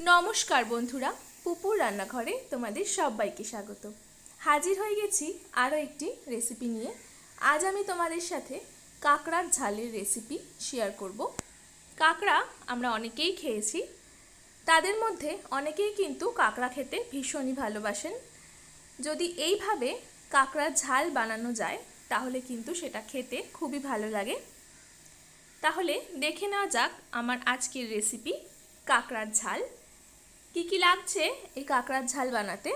নমস্কার বন্ধুরা, পুপুর রান্নাঘরে তোমাদের সবাইকে স্বাগত। হাজির হয়ে গেছি আরও একটি রেসিপি নিয়ে। আজ আমি তোমাদের সাথে কাঁকড়ার ঝালের রেসিপি শেয়ার করব। কাঁকড়া আমরা অনেকেই খেয়েছি। তাদের মধ্যে অনেকেই কিন্তু কাঁকড়া খেতে ভীষণই ভালোবাসেন। যদি এইভাবে কাঁকড়ার ঝাল বানানো যায়, তাহলে কিন্তু সেটা খেতে খুবই ভালো লাগে। তাহলে দেখে নেওয়া যাক আমার আজকের রেসিপি কাঁকড়ার ঝাল। কি কি লাগছে এই কাঁকড়ার ঝাল বানাতে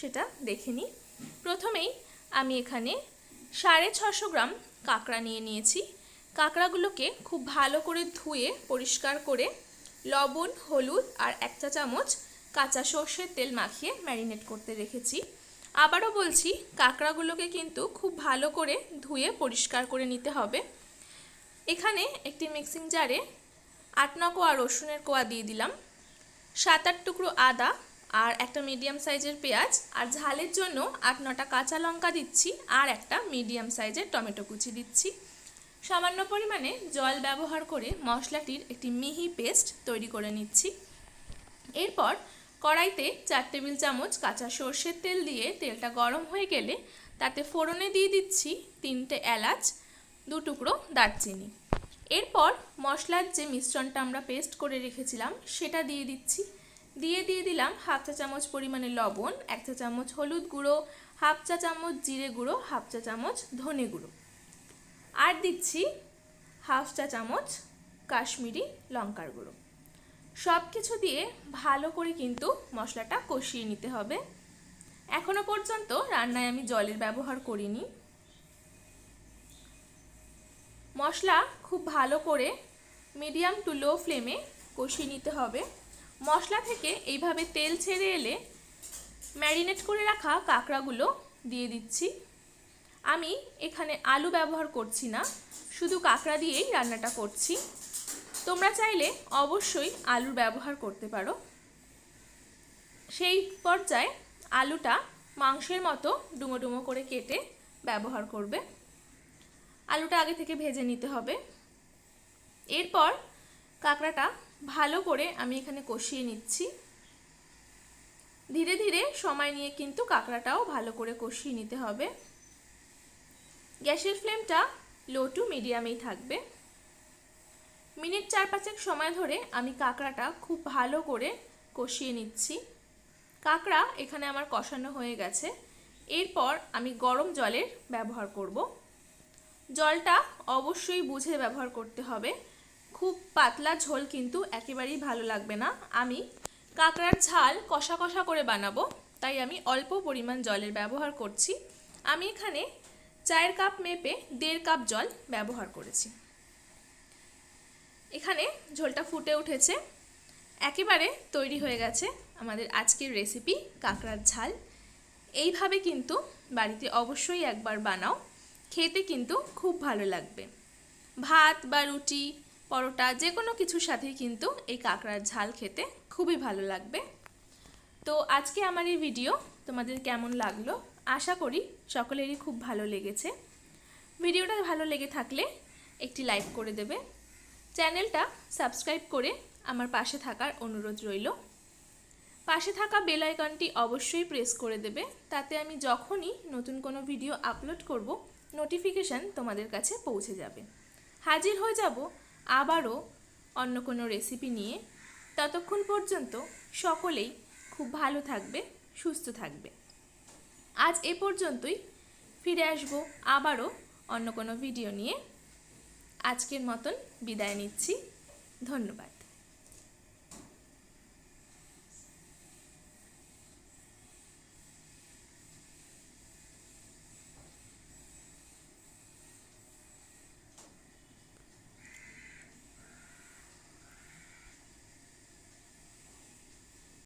সেটা দেখে নিই। প্রথমেই আমি এখানে সাড়ে ছশো গ্রাম কাঁকড়া নিয়ে নিয়েছি। কাঁকড়াগুলোকে খুব ভালো করে ধুয়ে, পরিষ্কার করে লবণ, হলুদ আর এক চা চামচ কাঁচা সর্ষের তেল মাখিয়ে ম্যারিনেট করতে রেখেছি। আবারও বলছি, কাঁকড়াগুলোকে কিন্তু খুব ভালো করে ধুয়ে পরিষ্কার করে নিতে হবে। এখানে একটি মিক্সিং জারে আট ন কোয়া রসুনের কোয়া দিয়ে দিলাম। সাত আট টুকরো আদা আর একটা মিডিয়াম সাইজের পেঁয়াজ আর ঝালের জন্য আট নটা কাঁচা লঙ্কা দিচ্ছি আর একটা মিডিয়াম সাইজের টমেটো কুচি দিচ্ছি। সামান্য পরিমাণে জল ব্যবহার করে মশলাটির একটি মিহি পেস্ট তৈরি করে নিচ্ছি। এরপর কড়াইতে চার টেবিল চামচ কাঁচা সর্ষের তেল দিয়ে তেলটা গরম হয়ে গেলে তাতে ফোড়নে দিয়ে দিচ্ছি তিনটে এলাচ, দু টুকরো দারচিনি। এরপর মশলার যে মিশ্রণটা আমরা পেস্ট করে রেখেছিলাম, সেটা দিয়ে দিচ্ছি। দিয়ে দিয়ে দিলাম হাফ চা চামচ পরিমাণে লবণ, এক চা চামচ হলুদ গুঁড়ো হাফ চা চামচ জিরে গুঁড়ো হাফ চা চামচ ধনে গুঁড়ো। আর দিচ্ছি হাফ চা চামচ কাশ্মীরি লঙ্কার গুঁড়ো। সব কিছু দিয়ে ভালো করে কিন্তু মশলাটা কষিয়ে নিতে হবে। এখনও পর্যন্ত রান্নায় আমি জলের ব্যবহার করিনি। মশলা খুব ভালো করে মিডিয়াম টু লো ফ্লেমে কষিয়ে নিতে হবে। মশলা থেকে এইভাবে তেল ছেড়ে এলে ম্যারিনেট করে রাখা কাঁকড়াগুলো দিয়ে দিচ্ছি। আমি এখানে আলু ব্যবহার করছি না, শুধু কাঁকড়া দিয়েই রান্নাটা করছি। তোমরা চাইলে অবশ্যই আলুর ব্যবহার করতে পারো। সেই পর্যায়ে আলুটা মাংসের মতো ডুমো ডুমো করে কেটে ব্যবহার করবে। আলুটা আগে থেকে ভেজে নিতে হবে। এরপর কাঁকড়াটা ভালো করে আমি এখানে কষিয়ে নিচ্ছি। ধীরে ধীরে সময় নিয়ে কিন্তু কাঁকড়াটাও ভালো করে কষিয়ে নিতে হবে। গ্যাসের ফ্লেমটা লো টু মিডিয়ামেই থাকবে। মিনিট চার পাঁচেক সময় ধরে আমি কাঁকড়াটা খুব ভালো করে কষিয়ে নিচ্ছি। কাঁকড়া এখানে আমার কষানো হয়ে গেছে। এরপর আমি গরম জলের ব্যবহার করব। জলটা অবশ্যই বুঝে ব্যবহার করতে হবে। খুব পাতলা ঝোল কিন্তু একেবারেই ভালো লাগবে না। আমি কাঁকড়ার ঝাল কষা কষা করে বানাবো, তাই আমি অল্প পরিমাণ জলের ব্যবহার করছি। আমি এখানে চায়ের কাপ মেপে দেড় কাপ জল ব্যবহার করেছি। এখানে ঝোলটা ফুটে উঠেছে। একেবারে তৈরি হয়ে গেছে আমাদের আজকের রেসিপি কাঁকড়ার ঝাল। এইভাবে কিন্তু বাড়িতে অবশ্যই একবার বানাও। খেতে কিন্তু খুব ভালো লাগবে। ভাত বা রুটি, পরোটা যে কোনো কিছুর সাথেই কিন্তু এই কাঁকড়ার ঝাল খেতে খুবই ভালো লাগবে। তো আজকে আমার এই ভিডিও তোমাদের কেমন লাগল? আশা করি সকলেরই খুব ভালো লেগেছে। ভিডিওটা ভালো লেগে থাকলে একটি লাইক করে দেবে। চ্যানেলটা সাবস্ক্রাইব করে আমার পাশে থাকার অনুরোধ রইল। পাশে থাকা বেল আইকনটি অবশ্যই প্রেস করে দেবে। তাতে আমি যখনই নতুন কোনো ভিডিও আপলোড করব নোটিফিকেশান তোমাদের কাছে পৌঁছে যাবে। হাজির হয়ে যাব আবারও অন্য কোনো রেসিপি নিয়ে। ততক্ষণ পর্যন্ত সকলেই খুব ভালো থাকবে, সুস্থ থাকবে। আজ এ পর্যন্তই। ফিরে আসব আবারও অন্য কোনো ভিডিও নিয়ে। আজকের মতন বিদায় নিচ্ছি। ধন্যবাদ।